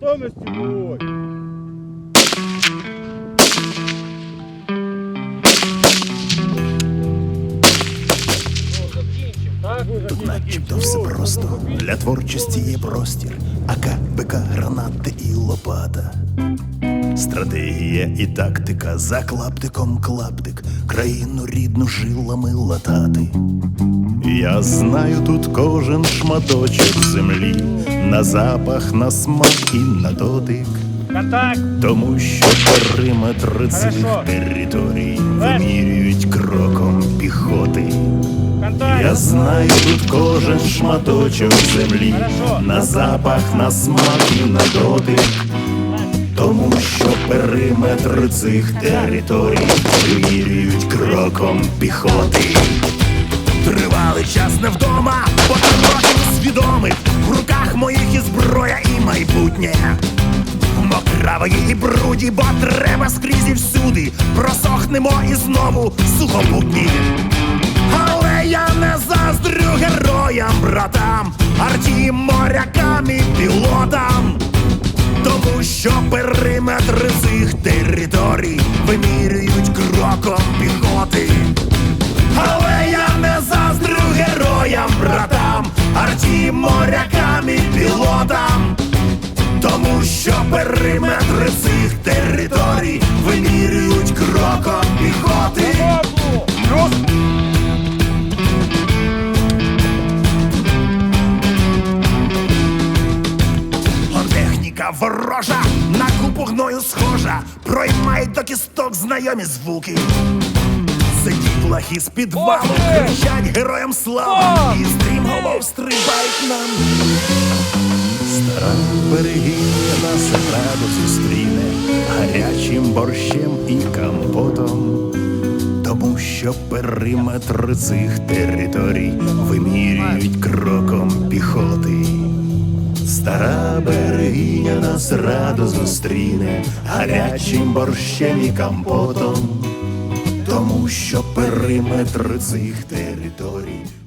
Готовності бой! Начебто все просто. Для творчості є простір, АК, БК, гранати і лопата. Стратегія і тактика за клаптиком клаптик, країну рідну жилами латати. Я знаю тут кожен шматочок землі, на запах, на смак і на дотик. Контакт! Тому що периметр цих територій вимірюють кроком піхоти. Контакт! Я знаю тут кожен шматочок землі, Хорошо. на запах, на смак і на дотик. Тому що периметр цих територій вимірюють кроком піхоти. Тривалий час не вдома, років свідомих в руках моїх і зброя, і майбутнє. Мокравої і бруді, бо треба скрізь і всюди. Просохнемо і знову сухопутні. Але я не заздрю героям, братам, артім, морякам і пілотам. Що периметр цих територій вимірюють кроком піхоти. Але я не заздрю героям, братам, арті морякам і пілотам. Тому що периметр цих територій ворожа, на купу гною схожа, проймають до кісток знайомі звуки. Сидіть лахи з підвалу, кричать героям слава, і стрімголов стрибають нам. Стара берегиня нас радо зустріне гарячим борщем і компотом. Тому що периметр цих територій вимірюють кроком піхоти. Стара берегиня нас радо зустріне гарячим борщем і компотом, тому що периметр цих територій